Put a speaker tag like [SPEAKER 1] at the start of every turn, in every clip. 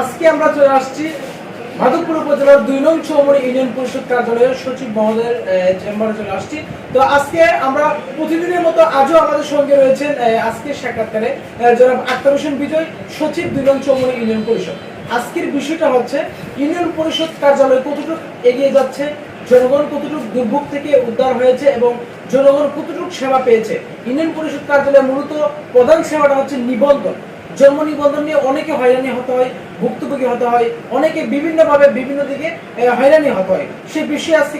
[SPEAKER 1] আজকে আক্তার বিজয়, সচিব দুই ইউনিয়ন পরিষদ। আজকের বিষয়টা হচ্ছে, ইউনিয়ন পরিষদ কার্যালয় কতটুকু এগিয়ে যাচ্ছে, জনগণ কতটুকু দুর্ভোগ থেকে উদ্ধার হয়েছে এবং জনগণ কতটুকু সেবা পেয়েছে? ইউনিয়ন পরিষদ কার্যালয়ে মূলত প্রধান সেবাটা হচ্ছে নিবন্ধন। জন্ম নিবন্ধন নিয়ে অনেকে হয়রানি হতে হয় ভুক্তভোগী হতে হয় অনেকে বিভিন্নভাবে বিভিন্ন দিকে হয়রানি হতে হয়। সেই বিষয়ে আজকে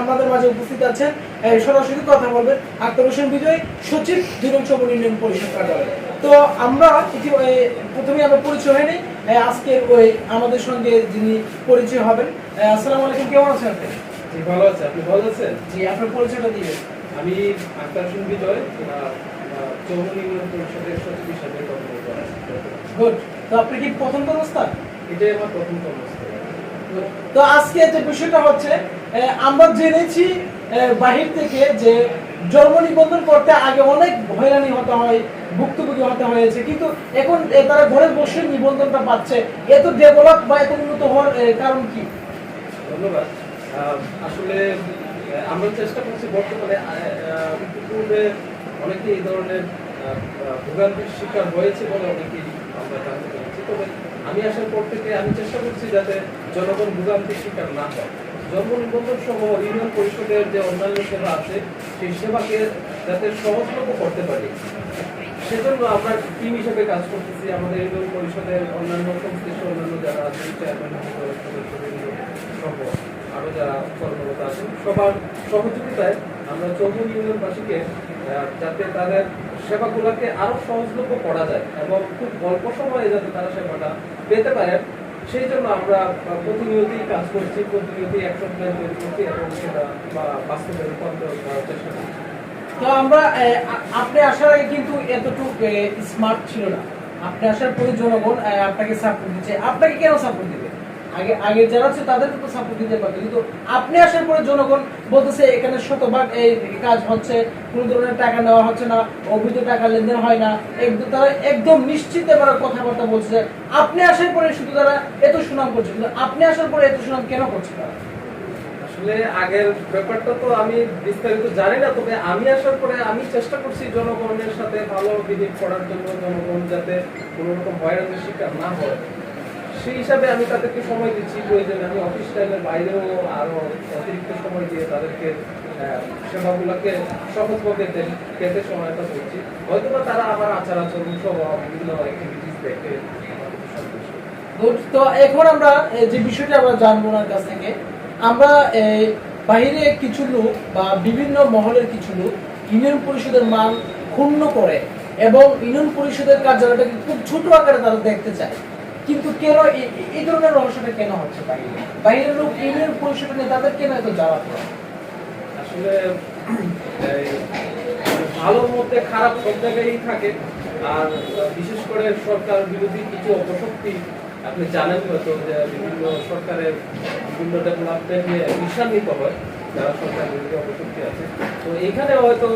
[SPEAKER 1] আমাদের মাঝে উপস্থিত আছেন সরাসরি কথা বলবেন আক্তার হোসেন বিজয় সচিব দুই চৌমন ইউনিয়ন পরিষদ কার্যালয়। তো আমরা প্রথমে আমরা পরিচয় হয়নি আজকে ওই আমাদের সঙ্গে যিনি পরিচয় হবেন আসসালামু আলাইকুম কেমন আছেন আপনি?
[SPEAKER 2] ভালো আছে। আপনি ভালো আছেন?
[SPEAKER 1] জি আপনার পরিচয়টা দিবেন
[SPEAKER 2] আমি আক্তার হোসেন বিজয় চৌমনি পরিষদের সচিব হিসাবে কর্মরত আছি।
[SPEAKER 1] গুড তো আপনি কি প্রথম কর্মস্থান?
[SPEAKER 2] এটাই আমার প্রথম কর্মস্থল
[SPEAKER 1] তো আজকে যে বিষয়টা হচ্ছে আমরা জেনেছি বাহির থেকে যে জন্ম নিবন্ধন করতে আগে অনেক হয়রানি হতে হয় ভুক্তভোগী হতে হয়েছে কিন্তু এখন তারা ঘরে বসে নিবন্ধনটা পাচ্ছে। এত ডেভেলপ বা এত উন্নত হওয়ার কারণ কি?
[SPEAKER 2] ধন্যবাদ। আসলে আমরা চেষ্টা করছি বর্তমানে আহ, অনেকে এই ধরনের ভোগান্তির শিকার হয়েছে বলে অনেকেই আমরা জানতে পেরেছি তবে আমি আসার পর থেকে আমি চেষ্টা করছি যাতে জনগণ ভোগান্তির শিকার না হয় নিবন্ধন সহ ইউনিয়ন পরিষদের যে অন্যান্য সেবা আছে সেই সেবাকে যাতে সহজলভ্য করতে পারি সেজন্য আমরা টিম হিসেবে কাজ করতেছি আমাদের ইউনিয়ন পরিষদের অন্যান্য সংশ্লিষ্ট অন্যান্য যারা আছে চেয়ারম্যান সহ আরও যারা কর্মরত আছেন, সবার সহযোগিতায় আমরা চৌধুরী ইউনিয়নবাসীকে যাতে তাদের সেবাগুলোকে আরও সহজলভ্য করা যায় এবং খুব অল্প সময়ে যাতে তারা সেবাটা পেতে পারে, সেই জন্য আমরা প্রতিনিয়তই কাজ করছি, প্রতিনিয়তই অ্যাকশন প্ল্যান তৈরি করছি এবং সেটা, বা- বাস্তবে রূপান্তর করার চেষ্টা করছি।
[SPEAKER 1] তো আমরা আপনি আসার আগে কিন্তু এতটুকু স্মার্ট ছিল না। আপনি আসার পরে জনগণ আপনাকে সাপোর্ট দিচ্ছে। আপনাকে কেন সাপোর্ট দিবে? আগে আগে যারা আছে তাদেরকে তো সাপোর্ট দিতে পারতো কিন্তু আপনি আসার পরে জনগণ বলতেছে, এখানে শতভাগ এই কাজ হচ্ছে, কোনো ধরনের টাকা নেওয়া হচ্ছে না, অবৈধ টাকা লেনদেন হয় না। একদম তারা একদম নিশ্চিত এবার কথাবার্তা বলছে। আপনি আসার পরে শুধু তারা এত সুনাম করছে, কিন্তু আপনি আসার পরে এত সুনাম কেন করছে তারা?
[SPEAKER 2] আসলে আগের ব্যাপারটা তো আমি বিস্তারিত জানি না, তবে আমি আসার পরে আমি চেষ্টা করছি জনগণের সাথে ভালো বিহেভ করার জন্য জনগণ যাতে কোনো রকম হয়রানির শিকার না হয়। সেই হিসাবে আমি তাদেরকে সময় দিচ্ছি, প্রয়োজনে আমি অফিস টাইমের বাইরেও আরও অতিরিক্ত সময় দিয়ে তাদেরকে সেবাগুলোকে সহজভাবে পেতে- পেতে সহায়তা করছি। হয়তো বা তারা আমার আচার আচরণ সহ বিভিন্ন অ্যাক্টিভিটিস দেখে
[SPEAKER 1] তো এখন আমরা যে বিষয়টা আমরা জানব ওনার কাছ থেকে, আমরা বাইরে কিছু লোক বা বিভিন্ন মহলের কিছু লোক ইউনিয়ন পরিষদের মান ক্ষুণ্ণ করে এবং ইউনিয়ন পরিষদের কার্যালয়টাকে খুব ছোট আকারে তারা দেখতে চায়। কিন্তু কেন এই ধরনের রহস্যটা কেন হচ্ছে বাইরে? বাইরের লোক ইউনিয়ন পরিষদের নেতাদের কেন এত জ্বালা
[SPEAKER 2] আসলে ভালো মধ্যে খারাপ সব জায়গায়ই থাকে। আর বিশেষ করে সরকার বিরোধী কিছু অপশক্তি, আপনি জানেন হয়তো যে বিভিন্ন সরকারের বিভিন্ন ডেভেলপমেন্ট নিয়ে ঈর্ষান্বিত হয়। যারা সরকার বিরোধী অপশক্তি আছে। তো এখানে হয়তো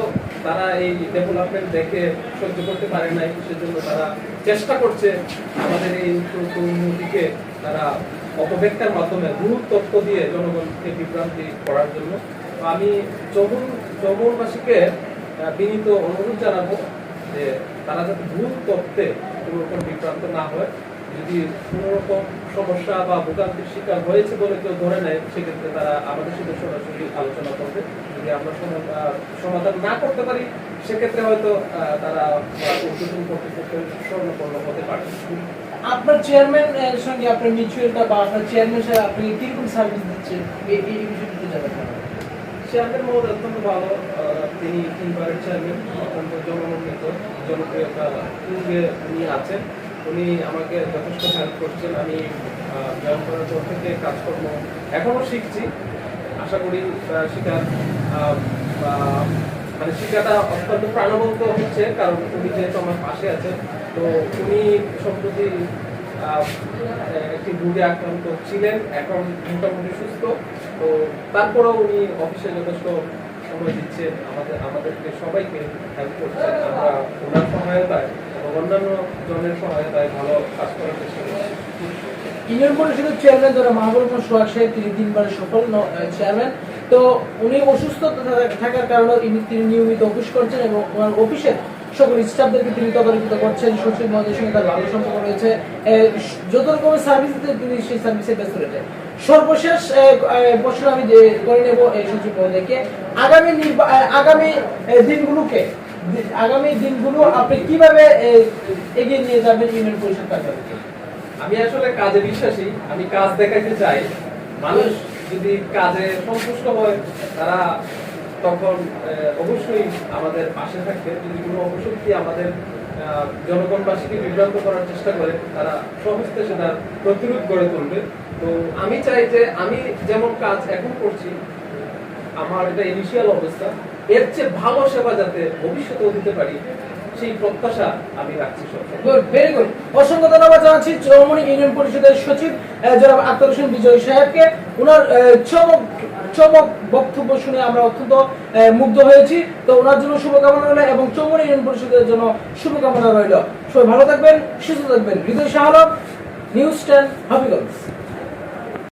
[SPEAKER 2] তারা এই ডেভেলপমেন্ট দেখে সহ্য করতে পারে নাই সেজন্য তারা চেষ্টা করছে আমাদের এই উন্নতিকে তারা মাধ্যমে ভুল তথ্য দিয়ে জনগণকে বিভ্রান্তি করার জন্য। আমি চৌবনবাসীকে আহ, বিনীত অনুরোধ জানাব যে তারা যাতে ভুল তথ্যে কোনো রকম বিভ্রান্ত না হয়। যদি কোনো রকম সমস্যা বা ভোগান্তির শিকার হয়েছে বলে কেউ ধরে নেয় সেক্ষেত্রে তারা আমাদের সাথে সরাসরি আলোচনা করবে। যদি আমরা সমাধান না করতে পারি সেক্ষেত্রে হয়তো তারা উদ্বোধন কর্তৃপক্ষের স্বর্ণপন্ন হতে পারে।
[SPEAKER 1] আপনার চেয়ারম্যান এর সঙ্গে আপনার মিউচুয়ালটা বা আপনার চেয়ারম্যান আপনি কীরকম সার্ভিস দিচ্ছে এই এই বিষয়টা জানাবেন।
[SPEAKER 2] চেয়ারম্যান মহোদয় অত্যন্ত ভালো তিনি তিনবারের চেয়ারম্যান অত্যন্ত জনমন্ডিত জনপ্রিয়তা তুঙ্গে উনি আছেন। উনি আমাকে যথেষ্ট হেল্প করছেন। আমি জয়েন করার পর থেকে কাজকর্ম এখনও শিখছি। আশা করি শেখার মানে শেখাটা অত্যন্ত প্রাণবন্ত হচ্ছে, কারণ উনি যেহেতু আমার পাশে আছেন তো উনি সম্প্রতি একটি রোগে আক্রান্ত ছিলেন, এখন মোটামুটি সুস্থ। তো তারপরেও উনি অফিসে যথেষ্ট সময় দিচ্ছেন, আমাদের, আমাদেরকে সবাইকে হেল্প করছেন আমরা ওনার সহায়তায় এবং অন্য
[SPEAKER 1] ইউনিয়ন পরিষদের চেয়ারম্যান যারা মাহবুব সোহাগ সাহেব তিনি তিনবারের সফল চেয়ারম্যান তো উনি অসুস্থ থাকার কারণে তিনি নিয়মিত অফিস করছেন এবং ওনার অফিসের সকল স্টাফদেরকে তিনি তদারকিত করছেন। সচিব সঙ্গে তার ভালো সম্পর্ক রয়েছে। যত রকমের সার্ভিস তিনি সেই সার্ভিসে ব্যস্ত রয়েছে। সর্বশেষ প্রশ্ন আমি করে নেব এই সচিব মহোদয়কে। আগামী আগামী দিনগুলোকে আগামী দিনগুলো আপনি কীভাবে এগিয়ে নিয়ে যাবেন ইউনিয়ন পরিষদ কার্যালয়কে
[SPEAKER 2] আমি আসলে কাজে বিশ্বাসী, আমি কাজ দেখাইতে চাই। মানুষ যদি কাজে সন্তুষ্ট হয়, তারা তখন অবশ্যই আমাদের পাশে থাকবে। যদি কোনো অপশক্তি আমাদের জনগণবাসীকে বিভ্রান্ত করার চেষ্টা করে, তারা সহজতে সেটা প্রতিরোধ গড়ে তুলবে। তো আমি চাই যে, আমি যেমন কাজ এখন করছি, আমার এটা ইনিশিয়াল অবস্থা। এর চেয়ে ভালো সেবা যাতে ভবিষ্যতেও দিতে পারি, সেই প্রত্যাশা আমি রাখছি
[SPEAKER 1] অসংখ্য ধন্যবাদ জানাচ্ছি ইউনিয়ন পরিষদের সচিব জনাব হোসেন বিজয় সাহেবকে। ওনার চমক চমক বক্তব্য শুনে আমরা অত্যন্ত মুগ্ধ হয়েছি। তো ওনার জন্য শুভকামনা রইল এবং চৌমনি ইউনিয়ন পরিষদের জন্য শুভকামনা রইল। সবাই ভালো থাকবেন, সুস্থ থাকবেন। Hriday Shahrok news ten, Habiganj.